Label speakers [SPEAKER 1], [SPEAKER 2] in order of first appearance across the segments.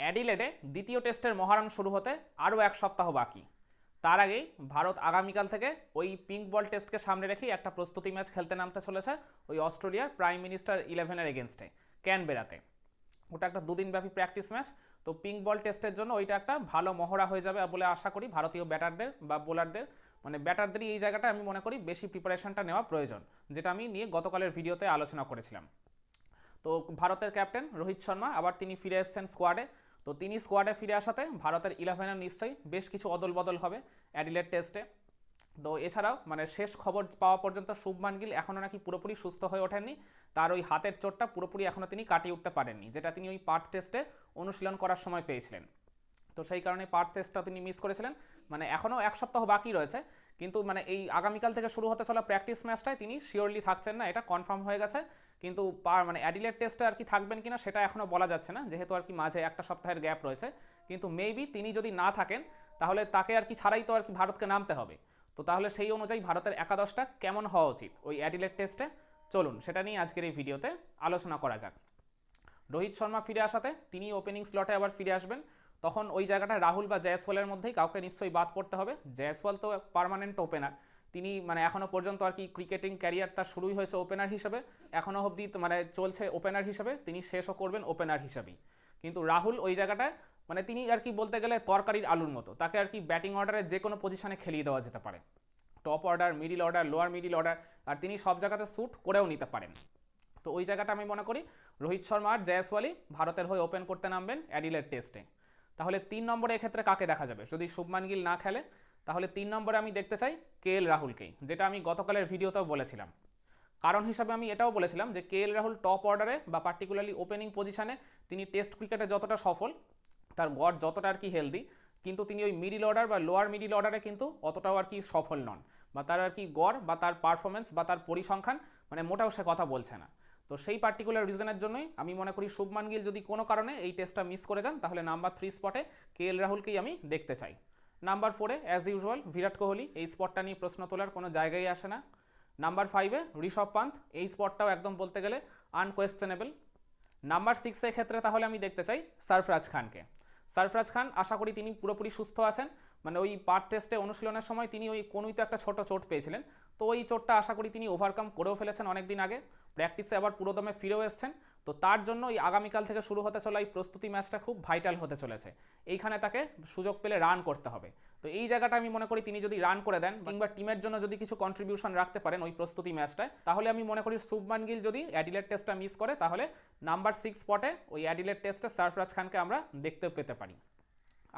[SPEAKER 1] অ্যাডিলেডে দ্বিতীয় টেস্টের মহারণ শুরু হতে আরও এক সপ্তাহ বাকি। তার আগেই ভারত আগামীকাল থেকে ওই পিঙ্ক বল টেস্টকে সামনে রেখেই একটা প্রস্তুতি ম্যাচ খেলতে নামতে চলেছে ওই অস্ট্রেলিয়ার প্রাইম মিনিস্টার ইলেভেনের এগেনস্টে, ক্যানবেরাতে। ওটা একটা দুদিনব্যাপী প্র্যাকটিস ম্যাচ, তো পিঙ্ক বল টেস্টের জন্য ওইটা একটা ভালো মহড়া হয়ে যাবে বলে আশা করি ভারতীয় ব্যাটারদের বা বোলারদের মানে ব্যাটারদেরই এই জায়গাটা আমি মনে করি বেশি প্রিপারেশনটা নেওয়া প্রয়োজন, যেটা আমি নিয়ে গতকালের ভিডিওতে আলোচনা করেছিলাম। তো ভারতের ক্যাপ্টেন রোহিত শর্মা, আবার তিনি ফিরে এসেছেন স্কোয়াডে তো তিনি স্কোয়াডে ফিরে আসাতে ভারতের ইলেভেনের নিশ্চয়ই বেশ কিছু অদল বদল হবে অ্যাডিলেট টেস্টে। তো এছাড়াও মানে শেষ খবর পাওয়া পর্যন্ত শুভমান গিল এখনও নাকি পুরোপুরি সুস্থ হয়ে ওঠেননি। তার ওই হাতের চোটটা পুরোপুরি এখনও তিনি কাটিয়ে উঠতে পারেননি, যেটা তিনি ওই পার্থ টেস্টে অনুশীলন করার সময় পেয়েছিলেন। তো সেই কারণে পার্ট টেস্টটা তিনি মিস করেছিলেন। মানে এখনও এক সপ্তাহ বাকি রয়েছে, কিন্তু মানে এই আগামীকাল থেকে শুরু হতে চলা প্র্যাকটিস ম্যাচটায় তিনি শিওরলি থাকছেন না, এটা কনফার্ম হয়ে গেছে। কিন্তু পার মানে অ্যাডিলেট টেস্টে আর কি থাকবেন কিনা সেটা এখনও বলা যাচ্ছে না। যেহেতু আর কি মাঝে একটা সপ্তাহের গ্যাপ রয়েছে। কিন্তু মেবি তিনি যদি না থাকেন, তাহলে তাকে আর কি ছাড়াই তো আর কি ভারতকে নামতে হবে। তো তাহলে সেই অনুযায়ী ভারতের একাদশটা কেমন হওয়া উচিত? ওই অ্যাডিলেট টেস্টে? চলুন, সেটা নিয়ে আজকের এই ভিডিওতে আলোচনা করা যাক। রোহিত শর্মা ফিরে আসাতে তিনি ওপেনিং স্লটে আবার ফিরে আসবেন। তখন ওই জায়গাটা রাহুল বা জয়সওয়ালের মধ্যেই কাউকে নিশ্চয়ই বাদ পড়তে হবে। জয়সওয়াল তো পার্মানেন্ট ওপেনার তিনি মানে এখনও পর্যন্ত আর কি ক্রিকেটিং ক্যারিয়ার তার শুরুই হয়েছে ওপেনার হিসেবে। এখনও অবধি মানে চলছে ওপেনার হিসেবে। তিনি শেষও করবেন ওপেনার হিসেবেই। কিন্তু রাহুল ওই জায়গাটায় মানে তিনি আর কি বলতে গেলে তরকারির আলুর মতো। তাকে আর কি ব্যাটিং অর্ডারে যে কোনো পজিশনে খেলিয়ে দেওয়া যেতে পারে। Top order middle order lower middle order আর তিনি সব জায়গাতে শ্যুট করেও নিতে পারেন। তো ওই জায়গাটা আমি মনে করি রোহিত শর্মা আর জয়সওয়ালি ভারতের হয়ে ওপেন করতে নামবেন অ্যাডিলের টেস্টে তাহলে তিন নম্বরে এক্ষেত্রে কাকে দেখা যাবে? যদি শুভমান গিল না খেলে তাহলে তিন নম্বরে আমি দেখতে চাই কে এল রাহুলকেই, যেটা আমি গতকালের ভিডিওতেও বলেছিলাম। কারণ হিসাবে আমি এটাও বলেছিলাম যে কে এল রাহুল টপ অর্ডারে বা পার্টিকুলারলি ওপেনিং পজিশানে তিনি টেস্ট ক্রিকেটে যতটা সফল, তার গড় যতটা আর কি হেলদি কিন্তু তিনি ওই মিডিল অর্ডার বা লোয়ার মিডিল অর্ডারে কিন্তু অতটাও আর কি সফল নন। বা তার আর কি গড় বা তার পারফরমেন্স বা তার পরিসংখ্যান মানে মোটাও সে কথা বলছে না। তো সেই পার্টিকুলার রিজনের জন্যই আমি মনে করি শুভমান গিল যদি কোনো কারণে এই টেস্টটা মিস করে যান, তাহলে নাম্বার থ্রি স্পটে কে এল রাহুলকেই আমি দেখতে চাই। নাম্বার ফোরে অ্যাজ ইউজুয়াল বিরাট কোহলি এই স্পটটা নিয়ে প্রশ্ন তোলার কোনো জায়গায় আসে না। নাম্বার ফাইভে ঋষভ পান্ত এই স্পটটাও একদম বলতে গেলে আনকোয়েশ্চেনেবল নাম্বার সিক্সের ক্ষেত্রে তাহলে আমি দেখতে চাই সারফরাজ খানকে। সারফরাজ খান, আশা করি তিনি পুরোপুরি সুস্থ আছেন। মানে ওই পার্ট টেস্টে অনুশীলনের সময় তিনি ওই কোনোই তো একটা ছোট চোট পেয়েছিলেন। তো ওই চোটটা আশা করি তিনি ওভারকাম করেও ফেলেছেন অনেক দিন আগে। প্র্যাকটিসে আবার পুরোদমে ফিরেও এসছেন। তো তার জন্য এই আগামীকাল থেকে শুরু হতে চলা এই প্রস্তুতি ম্যাচটা খুব ভাইটাল হতে চলেছে। এইখানে তাকে সুযোগ পেলে রান করতে হবে। তো এই জায়গাটা আমি মনে করি তিনি যদি রান করে দেন কিংবা টিমের জন্য যদি কিছু কন্ট্রিবিউশন রাখতে পারেন ওই প্রস্তুতি ম্যাচটায় তাহলে আমি মনে করি শুভমান গিল যদি অ্যাডিলেট টেস্টটা মিস করে, তাহলে নাম্বার সিক্স স্পটে ওই অ্যাডিলেট টেস্টে সারফরাজ খানকে আমরা দেখতে পেতে পারি।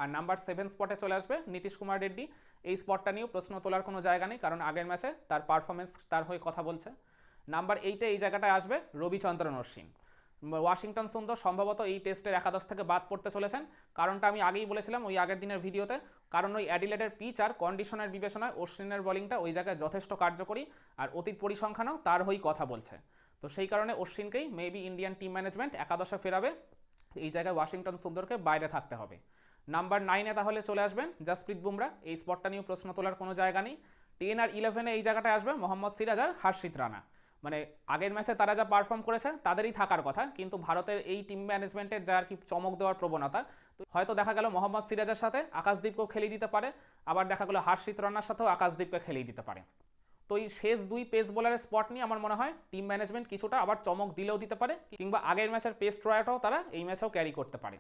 [SPEAKER 1] আর নাম্বার সেভেন স্পটে চলে আসবে নীতিশ কুমার রেড্ডি এই স্পটটা নিয়েও প্রশ্ন তোলার কোনো জায়গা নেই, কারণ আগের ম্যাচে তার পারফরমেন্স তার হয়ে কথা বলছে। নাম্বার এইটে এই জায়গাটায় আসবে রবিচন্দ্রন অশ্বিন। ওয়াশিংটন সুন্দর, সম্ভবত এই টেস্টের একাদশ থেকে বাদ পড়তে চলেছেন। কারণটা আমি আগেই বলেছিলাম ওই আগের দিনের ভিডিওতে। কারণ ওই অ্যাডিলেডের পিচ আর কন্ডিশনের বিবেচনায় অশ্বিনের বোলিংটা ওই জায়গায় যথেষ্ট কার্যকরী আর অতীত পরিসংখ্যানও তার হয়েই কথা বলছে। তো সেই কারণে অশ্বিনকেই মেবি ইন্ডিয়ান টিম ম্যানেজমেন্ট একাদশে ফেরাবে। এই জায়গায় ওয়াশিংটন সুন্দরকে বাইরে থাকতে হবে। নাম্বার নাইনে তাহলে চলে আসবেন জাসপ্রীত বুমরা। এই স্পটটা নিয়েও প্রশ্ন তোলার কোনো জায়গা নেই। টেন আর ইলেভেনে এই জায়গাটায় আসবে মোহাম্মদ সিরাজ আর হার্ষিত রানা। মানে আগের ম্যাচে তারা যা পারফর্ম করেছে, তাদেরই থাকার কথা। কিন্তু ভারতের এই টিম ম্যানেজমেন্টের যা আর কি চমক দেওয়ার প্রবণতা, তো হয়তো দেখা গেল মোহাম্মদ সিরাজের সাথে আকাশদীপকেও খেলিয়ে দিতে পারে, আবার দেখা গেলো হার্ষিত রানার সাথেও আকাশদীপকে খেলিয়ে দিতে পারে। তো এই শেষ দুই পেস বোলারের স্পট নিয়ে আমার মনে হয় টিম ম্যানেজমেন্ট কিছুটা আবার চমক দিলেও দিতে পারে, কিংবা আগের ম্যাচের পেস ট্রয়াটাও তারা এই ম্যাচেও ক্যারি করতে পারে।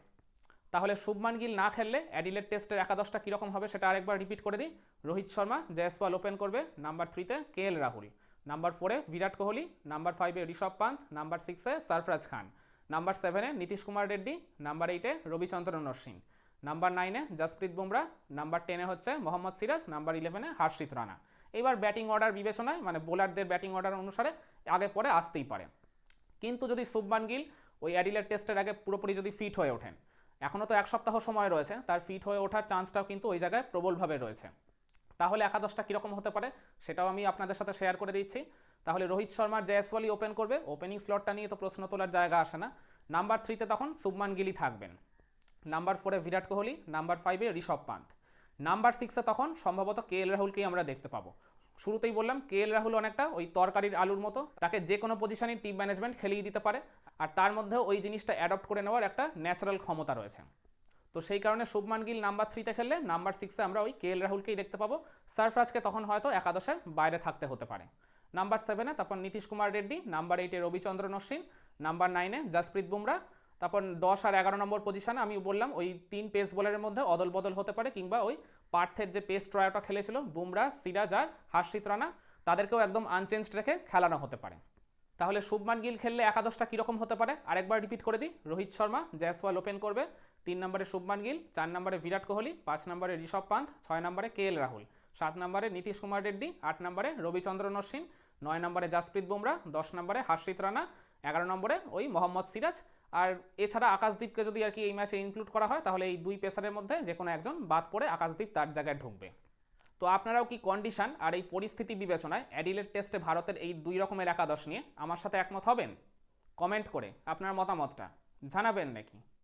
[SPEAKER 1] তাহলে শুভমান গিল না খেললে অ্যাডিলেট টেস্টের একাদশটা কীরকম হবে সেটা আরেকবার রিপিট করে দিই। রোহিত শর্মা জয়সওয়াল ওপেন করবে নাম্বার থ্রিতে কে এল রাহুল। নাম্বার ফোরে বিরাট কোহলি নাম্বার ফাইভে ঋষভ পান্ত নাম্বার সিক্সে সরফরাজ খান নাম্বার সেভেনে নীতিশ কুমার রেড্ডি নাম্বার এইটে রবিচন্দ্রন অশ্বিন নাম্বার নাইনে জসপ্রীত বুমরা নাম্বার টেনে হচ্ছে মোহাম্মদ সিরাজ নাম্বার ইলেভেনে হার্ষিত রানা। এবার ব্যাটিং অর্ডার বিবেচনায় মানে বোলারদের ব্যাটিং অর্ডার অনুসারে আগে পরে আসতেই পারে। কিন্তু যদি শুভমান গিল ওই অ্যাডিলেট টেস্টের আগে পুরোপুরি যদি ফিট হয়ে ওঠেন এখনও তো এক সপ্তাহ সময় রয়েছে, তার ফিট হয়ে ওঠার চান্সটাও কিন্তু ওই জায়গায় প্রবলভাবে রয়েছে। তাহলে একাদশটা কীরকম হতে পারে সেটাও আমি আপনাদের সাথে শেয়ার করে দিচ্ছি। তাহলে রোহিত শর্মার জয়সওয়ালি ওপেন করবে ওপেনিং স্লটটা নিয়ে তো প্রশ্ন তোলার জায়গা আসে না। নাম্বার থ্রিতে তখন শুভমান গিলি থাকবেন। নাম্বার ফোরে বিরাট কোহলি নাম্বার ফাইভে ঋষভ পান্ত নাম্বার সিক্সে তখন সম্ভবত কে এল রাহুলকেই আমরা দেখতে পাবো। শুরুতেই বললাম, কে এল রাহুল অনেকটা ওই তরকারির আলুর মতো, তাকে যে কোনো পজিশনে টিম ম্যানেজমেন্ট খেলিয়ে দিতে পারে। আর তার মধ্যেও ওই জিনিসটা অ্যাডপ্ট করে নেওয়ার একটা ন্যাচারাল ক্ষমতা রয়েছে। তো সেই কারণে শুভমান গিল নাম্বার থ্রিতে খেললে নাম্বার সিক্সে আমরা ওই কে এল রাহুলকেই দেখতে পাবো। সারফরাজকে তখন হয়তো একাদশের বাইরে থাকতে হতে পারে। নাম্বার সেভেনে তারপর নীতিশ কুমার রেড্ডি, নাম্বার এইটে রবিচন্দ্রন অশ্বিন নাম্বার নাইনে জাসপ্রীত বুমরা, তারপর দশ আর এগারো নম্বর পজিশনে আমি বললাম ওই তিন পেস বোলারের মধ্যে অদল বদল হতে পারে কিংবা ওই পার্থের যে পেস ট্রয়টা খেলেছিল, বুমরা, সিরাজ আর হার্ষিত রানা, তাদেরকেও একদম আনচেঞ্জড রেখে খেলানো হতে পারে। তাহলে শুভমান গিল খেললে একাদশটা কীরকম হতে পারে? আরেকবার রিপিট করে দিই। রোহিত শর্মা, জয়সওয়াল ওপেন করবে। তিন নম্বরে শুভমান গিল, চার নম্বরে বিরাট কোহলি, পাঁচ নম্বরে ঋষভ পান্থ, ছয় নম্বরে কে রাহুল। সাত নম্বরে নীতিশ কুমার রেড্ডি, আট নম্বরে রবিচন্দ্রন অশ্বিন, নয় নম্বরে জাসপ্রীত বুমরা, দশ নম্বরে হার্ষিত রানা, এগারো নম্বরে ওই মোহাম্মদ সিরাজ। আর এছাড়া আকাশদীপকে যদি আর কি এই ম্যাচে ইনক্লুড করা হয়, তাহলে এই দুই পেসারের মধ্যে যে কোনো একজন বাদ পড়ে আকাশদীপ তার জায়গায় ঢুকবে। তো আপনারাও কি কন্ডিশন আর এই পরিস্থিতি বিবেচনায় অ্যাডিলেট টেস্টে ভারতের এই দুই রকমের একাদশ নিয়ে আমার সাথে একমত হবেন? কমেন্ট করে আপনার মতামতটা জানাবেন নাকি?